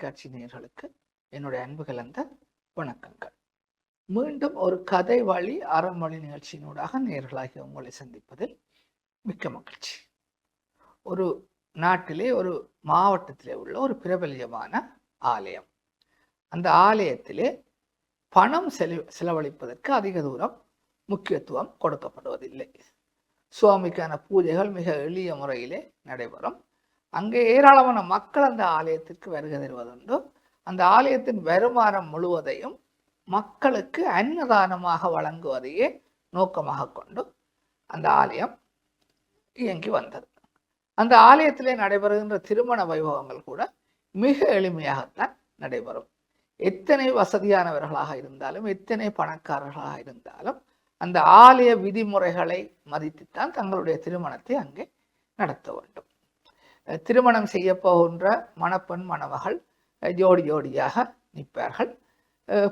தொலைக்காட்சி நேயர்களுக்கு என்னுடைய அன்பு கலந்த வணக்கங்கள். மீண்டும் ஒரு கதை வழி அறமொழி நிகழ்ச்சியினூடாக நேர்களாகி உங்களை சந்திப்பதில் மிக்க மகிழ்ச்சி. ஒரு நாட்டிலே ஒரு மாவட்டத்திலே உள்ள ஒரு பிரபல்யமான ஆலயம். அந்த ஆலயத்திலே பணம் செலி செலவழிப்பதற்கு அதிக தூரம் முக்கியத்துவம் கொடுக்கப்படுவதில்லை. சுவாமிக்கான பூஜைகள் மிக எளிய முறையிலே நடைபெறும். அங்கே ஏராளமான மக்கள் அந்த ஆலயத்திற்கு வருகை தருவதுண்டு. அந்த ஆலயத்தின் வருமானம் முழுவதையும் மக்களுக்கு அன்னதானமாக வழங்குவதையே நோக்கமாக கொண்டு அந்த ஆலயம் இயங்கி வந்தது. அந்த ஆலயத்திலே நடைபெறுகின்ற திருமண வைபவங்கள் கூட மிக எளிமையாகத்தான் நடைபெறும். எத்தனை வசதியானவர்களாக இருந்தாலும் எத்தனை பணக்காரர்களாக இருந்தாலும் அந்த ஆலய விதிமுறைகளை மதித்துத்தான் தங்களுடைய திருமணத்தை அங்கே நடத்த வேண்டும். திருமணம் செய்ய போகின்ற மணப்பெண் மணமகள் ஜோடி ஜோடியாக நிற்பார்கள்.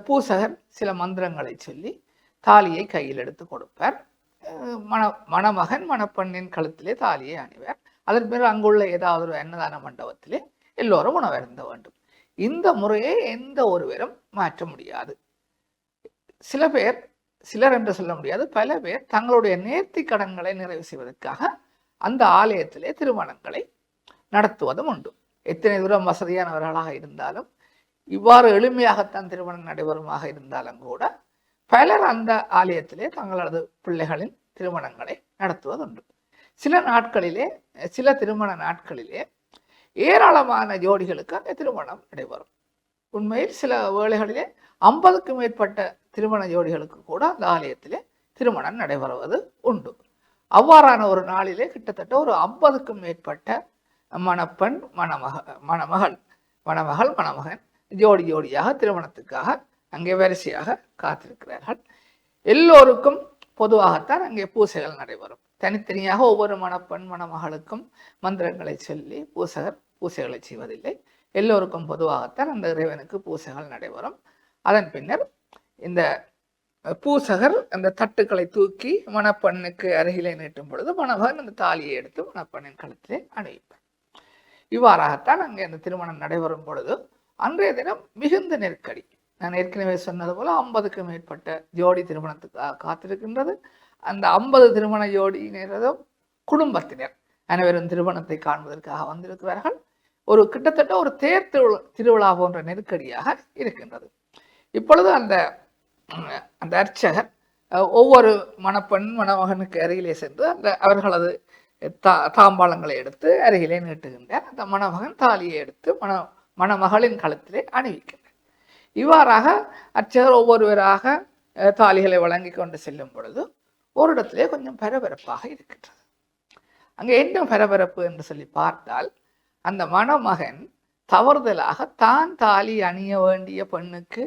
பூசகர் சில மந்திரங்களை சொல்லி தாலியை கையில் எடுத்து கொடுப்பார். மண மணமகன் மணப்பெண்ணின் கழுத்திலே தாலியை அணிவார். அதன் பிறகு அங்குள்ள ஏதாவது ஒரு அன்னதான மண்டபத்திலே எல்லோரும் உணவருந்த வேண்டும். இந்த முறையை எந்த ஒருவரும் மாற்ற முடியாது. சில பேர் சிலர் என்று சொல்ல முடியாது பல பேர் தங்களுடைய நேர்த்தி கடன்களை நிறைவு செய்வதற்காக அந்த ஆலயத்திலே திருமணங்களை நடத்துவதும் உண்டு எத்தனை தூரம் வசதியானவர்களாக இருந்தாலும் இவ்வாறு எளிமையாகத்தான் திருமணம் நடைபெறுமாக இருந்தாலும் கூட பலர் அந்த ஆலயத்திலே தங்களது பிள்ளைகளின் திருமணங்களை நடத்துவதுண்டு. சில நாட்களிலே சில திருமண நாட்களிலே ஏராளமான ஜோடிகளுக்கு அங்கே திருமணம் நடைபெறும். உண்மையில் சில வேளைகளிலே ஐம்பதுக்கும் மேற்பட்ட திருமண ஜோடிகளுக்கு கூட அந்த ஆலயத்திலே திருமணம் நடைபெறுவது உண்டு. அவ்வாறான ஒரு நாளிலே கிட்டத்தட்ட ஒரு ஐம்பதுக்கும் மேற்பட்ட மணப்பெண் மணமக மணமகள் மணமகள் மணமகன். ஜோடி ஜோடியாக திருமணத்துக்காக அங்கே வரிசையாக காத்திருக்கிறார்கள். எல்லோருக்கும் பொதுவாகத்தான் அங்கே பூசைகள் நடைபெறும். தனித்தனியாக ஒவ்வொரு மணப்பெண் மணமகளுக்கும் மந்திரங்களை சொல்லி பூசகர் பூசைகளை செய்வதில்லை. எல்லோருக்கும் பொதுவாகத்தான் அந்த இறைவனுக்கு பூசைகள் நடைபெறும். அதன் பின்னர் இந்த பூசகர் அந்த தட்டுக்களை தூக்கி மணப்பெண்ணுக்கு அருகிலே நீட்டும் பொழுது மணமகன் அந்த தாலியை எடுத்து மணப்பெண்ணின் கழுத்திலே அணிவிப்பார். இவ்வாறாகத்தான் அங்கே அந்த திருமணம் நடைபெறும் பொழுது அன்றைய தினம் மிகுந்த நெருக்கடி. நான் ஏற்கனவே சொன்னது போல் ஐம்பதுக்கு மேற்பட்ட ஜோடி திருமணத்துக்காக காத்திருக்கின்றது. அந்த ஐம்பது திருமண ஜோடியினரதும் குடும்பத்தினர் அனைவரும் திருமணத்தை காண்பதற்காக வந்திருக்கிறார்கள். ஒரு கிட்டத்தட்ட ஒரு தேர் திருவிழா திருவிழா போன்ற நெருக்கடியாக இருக்கின்றது. இப்பொழுது அந்த அந்த அர்ச்சகர் ஒவ்வொரு மணப்பெண் மணமகனுக்கு அருகிலே சென்று அந்த அவர்களது தா தாம்பாளங்களை எடுத்து அருகிலே நீட்டுகின்றார். அந்த மணமகன் தாலியை எடுத்து மண மணமகளின் களத்திலே அணிவிக்கின்றார். இவ்வாறாக அர்ச்சகர் ஒவ்வொருவராக தாலிகளை வழங்கி கொண்டு செல்லும் பொழுது ஒரு இடத்திலே கொஞ்சம் பரபரப்பாக இருக்கின்றது. அங்கே என்ன பரபரப்பு என்று சொல்லி பார்த்தால் அந்த மணமகன் தவறுதலாக தான் தாலி அணிய வேண்டிய பெண்ணுக்கு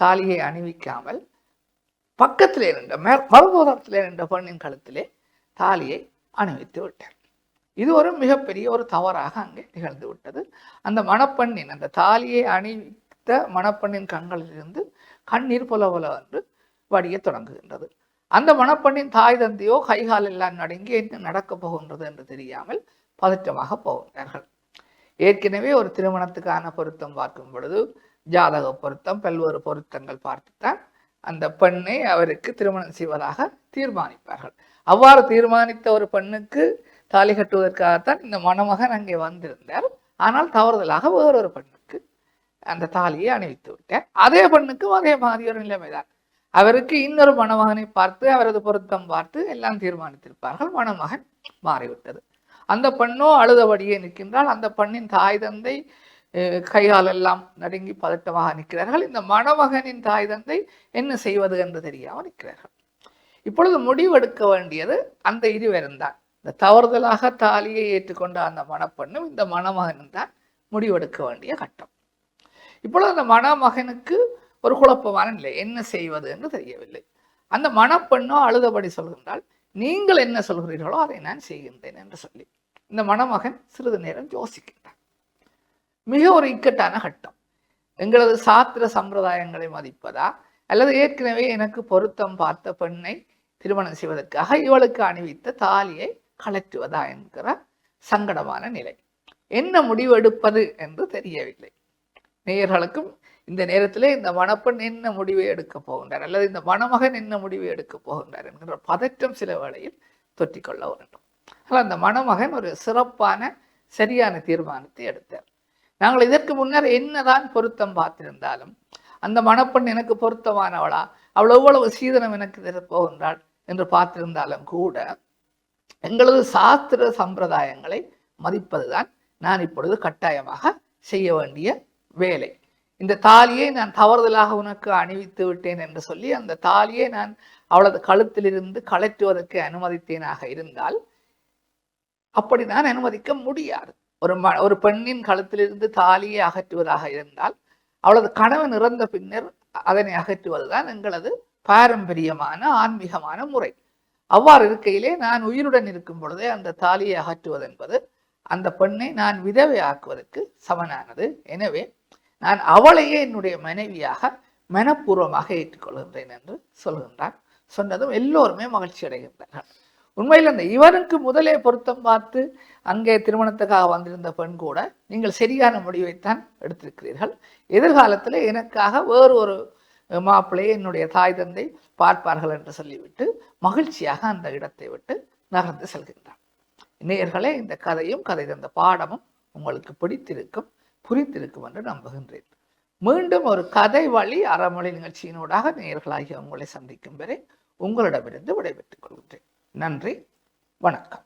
தாலியை அணிவிக்காமல் பக்கத்திலே நின்ற மறுபுறத்திலே நின்ற பெண்ணின் கழுத்திலே தாலியை அணிவித்து விட்டார் இது ஒரு மிகப்பெரிய ஒரு தவறாக அங்கே நிகழ்ந்து விட்டது அந்த மணப்பெண்ணின் அந்த தாலியை அணிவித்த மணப்பெண்ணின் கண்களிலிருந்து கண்ணீர் புல புல என்று வடிய தொடங்குகின்றது. அந்த மணப்பெண்ணின் தாய் தந்தையோ கைகால் எல்லாம் நடுங்கி என்ன நடக்கப் போகின்றது என்று தெரியாமல் பதற்றமாக போகின்றார்கள். ஏற்கனவே ஒரு திருமணத்துக்கான பொருத்தம் பார்க்கும் பொழுது ஜாதக பொருத்தம் பல்வேறு பொருத்தங்கள் பார்த்துத்தான் அந்த பெண்ணை அவருக்கு திருமணம் செய்வதாக தீர்மானிப்பார்கள். அவ்வாறு தீர்மானித்த ஒரு பெண்ணுக்கு தாலி கட்டுவதற்காகத்தான் இந்த மணமகன் அங்கே வந்திருந்தார். ஆனால் தவறுதலாக வேறொரு பெண்ணுக்கு அந்த தாலியை அணிவித்து விட்டார். அதே பெண்ணுக்கும் அதே மாதிரி ஒரு நிலைமைதான். அவருக்கு இன்னொரு மணமகனை பார்த்து அவரது பொருத்தம் பார்த்து எல்லாம் தீர்மானித்திருப்பார்கள். மணமகன் மாறிவிட்டது. அந்த பெண்ணோ அழுதபடியே நிற்கின்றால் அந்த பெண்ணின் தாய் தந்தை கைகால் எல்லாம் நடுங்கி பதட்டமாக நிற்கிறார்கள். இந்த மணமகனின் தாய் தந்தை என்ன செய்வது என்று தெரியாமல் நிற்கிறார்கள். இப்பொழுது முடிவெடுக்க வேண்டியது அந்த இருவரும் தான். இந்த தவறுதலாக தாலியை ஏற்றுக்கொண்ட அந்த மணப்பெண்ணும் இந்த மணமகனும் தான் முடிவெடுக்க வேண்டிய கட்டம். இப்பொழுது அந்த மணமகனுக்கு ஒரு குழப்பமான நிலை. என்ன செய்வது என்று தெரியவில்லை. அந்த மணப்பெண்ணோ அழுதபடி சொல்கின்றால் நீங்கள் என்ன சொல்கிறீர்களோ அதை நான் செய்கின்றேன் என்று சொல்லி. இந்த மணமகன் சிறிது நேரம் யோசிக்கின்றான் மிக ஒரு இக்கட்டான கட்டம். எங்களது சாத்திர சம்பிரதாயங்களை மதிப்பதா? அல்லது ஏற்கனவே எனக்கு பொருத்தம் பார்த்த பெண்ணை திருமணம் செய்வதற்காக இவளுக்கு அணிவித்த தாலியை கலற்றுவதா என்கிற சங்கடமான நிலை. என்ன முடிவெடுப்பது என்று தெரியவில்லை. நேயர்களுக்கும் இந்த நேரத்திலே இந்த மணப்பெண் என்ன முடிவை எடுக்க போகின்றார்? அல்லது இந்த மணமகன் என்ன முடிவை எடுக்க போகின்றார்? என்கிற பதற்றம் சில வேளையில் தொற்றிக்கொள்ள வேண்டும். ஆனால் அந்த மணமகன் ஒரு சிறப்பான சரியான தீர்மானத்தை எடுத்தார். நாங்கள் இதற்கு முன்னர் என்னதான் பொருத்தம் பார்த்திருந்தாலும் அந்த மணப்பெண் எனக்கு பொருத்தமானவளா? அவள் எவ்வளவு சீதனம் எனக்கு தரப்போகின்றாள் என்று பார்த்திருந்தாலும் கூட எங்களது சாஸ்திர சம்பிரதாயங்களை மதிப்பதுதான் நான் இப்பொழுது கட்டாயமாக செய்ய வேண்டிய வேலை. இந்த தாலியை நான் தவறுதலாக உனக்கு அணிவித்து விட்டேன் என்று சொல்லி அந்த தாலியை நான் அவளது கழுத்திலிருந்து கழற்றுவதற்கு அனுமதித்தேனாக இருந்தால் அப்படி நான் அனுமதிக்க முடியாது. ஒரு ம ஒரு பெண்ணின் கழுத்திலிருந்து தாலியை அகற்றுவதாக இருந்தால் அவளது கணவன் இறந்த பின்னர் அதனை அகற்றுவதுதான் எங்களது பாரம்பரியமான ஆன்மீகமான முறை. அவ்வாறு இருக்கையிலே நான் உயிருடன் இருக்கும் பொழுதே அந்த தாலியை அகற்றுவது என்பது அந்த பெண்ணை நான் விதவை ஆக்குவதற்கு சமனானது. எனவே நான் அவளையே என்னுடைய மனைவியாக மனப்பூர்வமாக ஏற்றுக்கொள்கின்றேன் என்று சொல்கின்றான். சொன்னதும் எல்லோருமே மகிழ்ச்சி அடைகின்றனர் உண்மையில் அந்த இவனுக்கு முதலே பொருத்தம் பார்த்து அங்கே திருமணத்துக்காக வந்திருந்த பெண் கூட நீங்கள் சரியான முடிவைத்தான் எடுத்திருக்கிறீர்கள். எதிர்காலத்தில் எனக்காக வேறு ஒரு மாப்பிள்ளையை என்னுடைய தாய் தந்தை பார்ப்பார்கள் என்று சொல்லிவிட்டு மகிழ்ச்சியாக அந்த இடத்தை விட்டு நகர்ந்து செல்கின்றான். நேயர்களே இந்த கதையும் கதை தந்த பாடமும் உங்களுக்கு பிடித்திருக்கும் புரிந்திருக்கும் என்று நம்புகின்றேன். மீண்டும் ஒரு கதை வழி அறமொழி நிகழ்ச்சியினூடாக நேயர்களாகிய உங்களை சந்திக்கும் வரை உங்களிடமிருந்து விடைபெற்றுக் கொள்கின்றேன். நன்றி வணக்கம்.